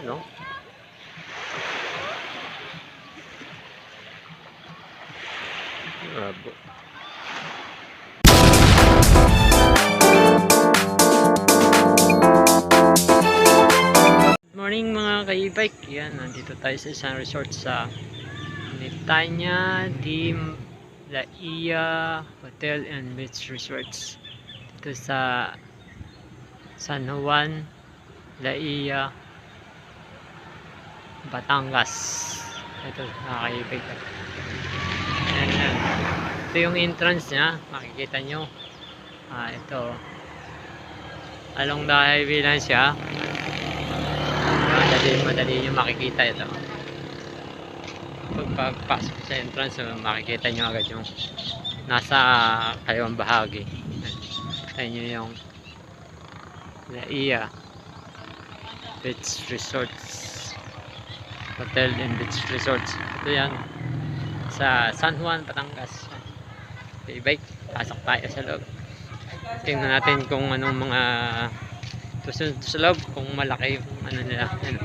No? Abo. Morning mga ka-e-bike. Yan, nandito tayo sa isang resort sa Netanya di La Ia Hotel and Beach Resorts. Dito sa San Juan, La Ia, Batangas. Ito, mga ka-e-bike. Yan, yan. Ito yung entrance niya. Makikita nyo. Ah, ito. Along the highway lang siya. Madali, madali nyo makikita ito. Pagpapasok sa entrance, makikita nyo agad yung nasa kaliwang bahagi. Ito nyo yung Laia Beach Resorts Hotel and Beach Resorts. Ito yan. Sa San Juan, Batangas. Okay, bike. Pasok tayo sa loob. Tingnan natin kung anong mga susunod sa loob kung malaki yung ano nila ano.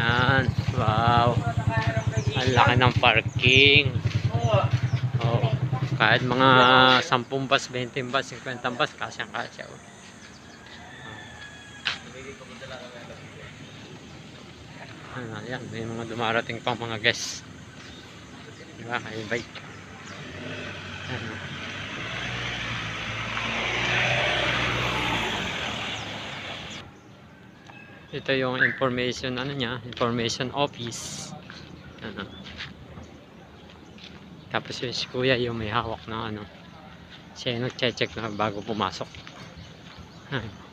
Yan. wow ang laki ng parking oh. kahit mga 10 bus, 20 bus, 50 bus kasyang kasya oh. Ano, yan, may mga dumarating pang mga guests. Diba, may bike. Ano ito yung information ano niya? Information office. Ano tapos yung si kuya yung may hawak na ano siya yung nagche-check na bago pumasok. Ayan.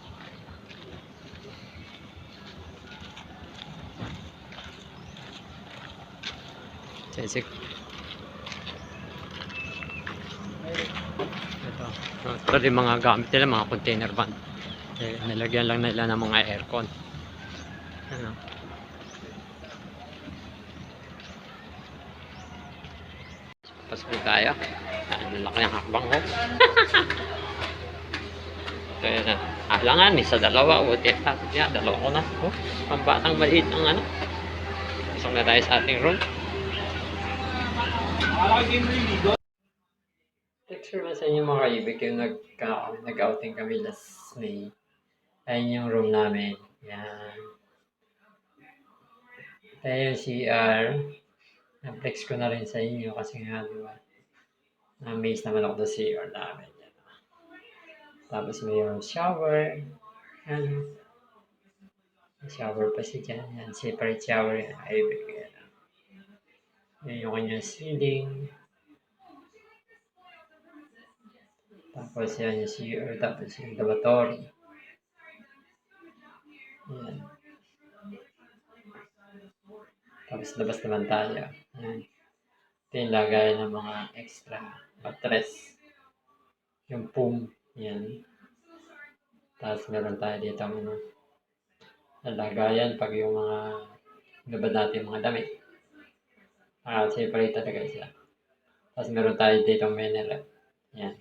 Check ito. Ito rin mga gamit nila mga container van. Eh, nilagyan lang nila ng mga aircon. Ano? Pasok tayo. Ano laki ng hakbang ko ito yun na alangan isa dalawa o teta yeah, dalawa ko na. Oh, pambatang maliit ang ano. Pasok na tayo sa ating room Picture mo sa inyo mga kaibig yung nag, nag-outing kami last May. Ayun yung room namin. Yan. Ayun yung CR. Na-flex ko na rin sa inyo kasi nga, di ba? Na-amaze naman ako sa CR namin. Yan. Tapos mayroong shower. Yan. Shower pa siya dyan. Yan. Separate shower yan. Kaibig. Yan. Yung kanyang ceiling. Tapos yan yung CR, tapos yung lavatory. Yan. Tapos labas naman tayo. Yan. Ito yung lagay ng mga extra mattress. Yung poom. Yan. Tapos meron tayo dito ang lagayan pag yung mga labad natin mga damit. Ah, separate talaga siya. Tapos meron tayo dito mineral. Yan.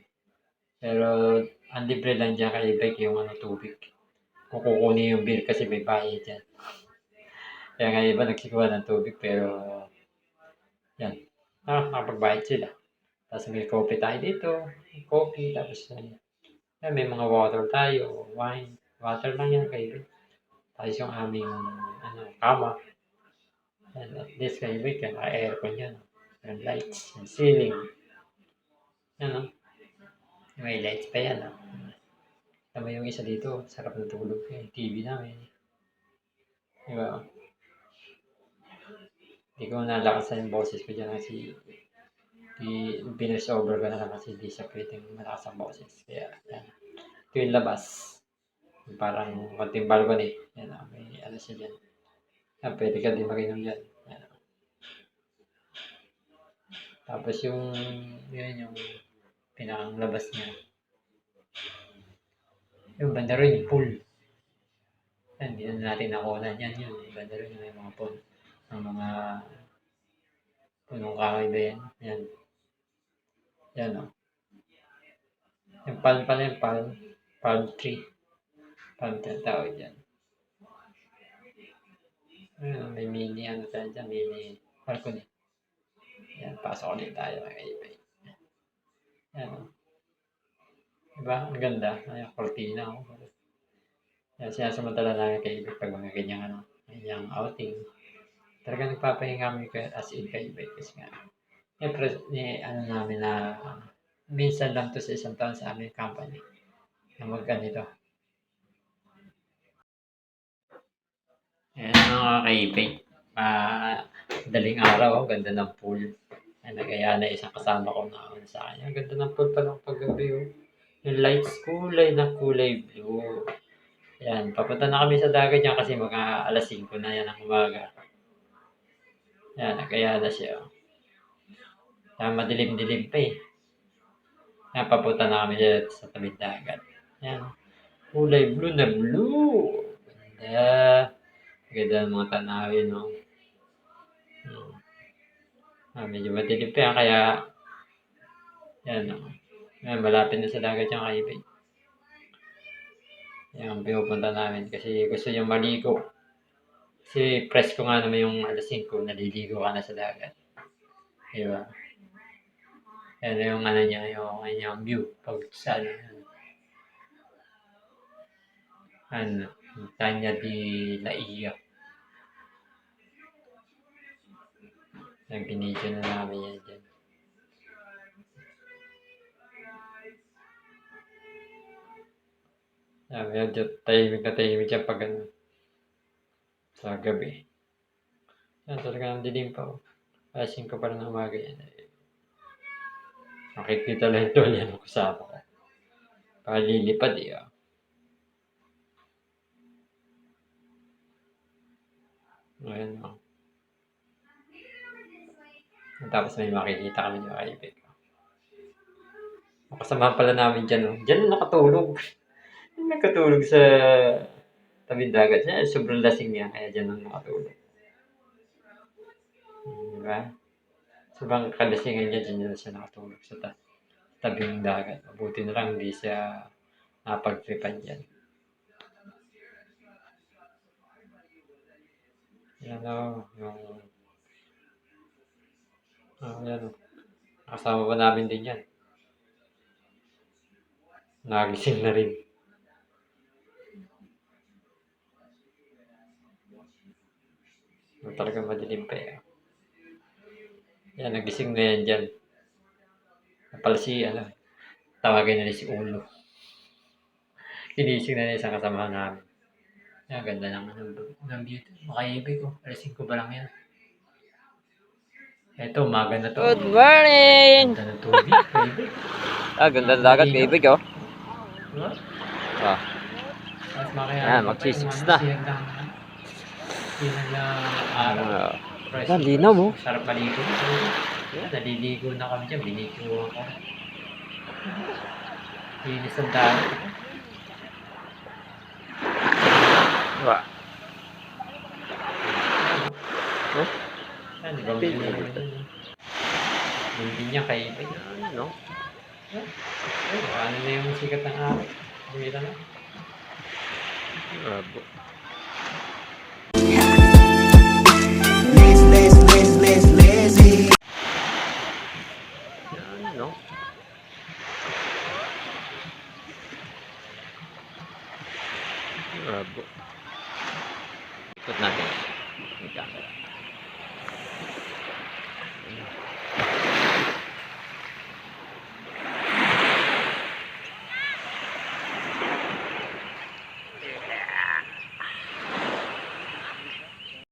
Pero, ang libre lang dyan kay Beck yung ano, tubig. Kung kukunin yung beer kasi may bayad dyan. Kaya nga iba nagsikuha ng tubig pero yan. Ah, makapagbayad sila. Tapos may coffee tayo dito. Coffee, tapos yan. yan may mga water tayo, wine. Water lang yan kay Beck. Tapos yung aming ano, kama. Yan, at least kay Beck, yan, aircon yan. Yung lights, yung ceiling. Yan, no? May lights pa yan, ah. Tama yung isa dito, sarap na tulog. Yung TV namin. Di ba? Hindi ko nalakasan yung boses ko dyan kasi di, binus over ko na lang kasi di siya pwedeng malakas ang boses. Kaya, yan. Ito yung labas. Parang konting balcony. Yan, ah, may ano siya dyan. Yan, pwede ka din mag-inom dyan. Yan, ah. Tapos yung, yun yung pinakang labas niya. Yung banda rin, yung pool. Yan, hindi na natin nakunan yan yun. Yung banda rin yung mga pool. Ang mga punong kahoy ba yan? Yan. Yan o. Yung palm pala yung palm. Palm tree. Paano tinatawag yan? Ayun, may mini ano tayo dyan, mini balcony. Yan, pasok ulit tayo mga kaibay. Yan. Diba? Ang ganda. Ay, cortina. Oh. Yan, sinasamantala namin kaibay pag mga ganyang ano, ganyang outing. Talaga nagpapahinga kami as in kaibay kasi nga. Siyempre, ni, ano namin na minsan lang to sa isang taon sa aming company na magganito. Ayan mga kaibig. Ah, daling araw, oh, ganda ng pool. Ay, nagaya na isang kasama ko na ano sa kanya. Ang ganda ng pool pa ng paggabi. Oh. Yung lights kulay na kulay blue. Ayan, papunta na kami sa dagat yan kasi mga alas 5 na yan ang umaga. Ayan, nagaya na siya. Oh. Ayan, madilim-dilim pa eh. Ayan, papunta na kami dyan sa tabing dagat. Ayan, kulay blue na blue. Ganda. Ganda ng mga tanawin, no? Hmm. Ah, medyo madilim pa yan, kaya yan, no? Yan, malapit na sa dagat yung kaibig. Yan pinupunta namin kasi gusto niyang maligo. Kasi presko nga naman yung alas 5, naliligo ka na sa dagat. Di ba? Yan yung ano niya, yung kanyang view. Pag sa ano, yan. ano, Tanya di. Yung binidyo na namin yan dyan. Ah, medyo tahimik na tahimik yan pag ano, sa gabi. Yan, talaga ang dilim pa. Oh. Alas 5 pa ng umaga yan. Nakikita lang ito yan ang kasama ko. Palilipad eh. Ah. Ayan o. Tapos may makikita kami ng kaibig. Makasama pala namin dyan. Oh. Dyan na nakatulog. nakatulog sa tabing dagat. Siya, sobrang lasing niya. Kaya dyan na nakatulog. Diba? Sobrang kalasingan niya. Dyan na siya nakatulog sa ta tabing dagat. Mabuti na lang hindi siya napagtripan dyan. Yan o, yung... Ah, yan. Kasama pa namin din yan. Nagising na rin. Talagang madilim pa eh. Yan, nagising na yan dyan. Napala si, ano, tawagin na rin si Ulo. Ginising na rin isang kasama namin. Yan, ganda ng, ano, ng beauty. Makaibig ko. Alas 5 pa lang yan. Eto, umaga na to. Good morning! Ganda ng tubig, kaibig. Ah, ganda ng dagat, baby, oh. Diba? Ah, Mas makaya. Yan, magsisiks na. Silang na araw. ah. Yan, linaw mo. Sarap maligo. Yan, naliligo na kami dyan. Binikuha ko. Linis ang dagat. Diba? Oh? Dyan? Hindi niya kaibig. Ano? Ay, ano na yung sikat ng araw? Bumita na. Yan, no? Bravo. Ikot natin. Yung camera.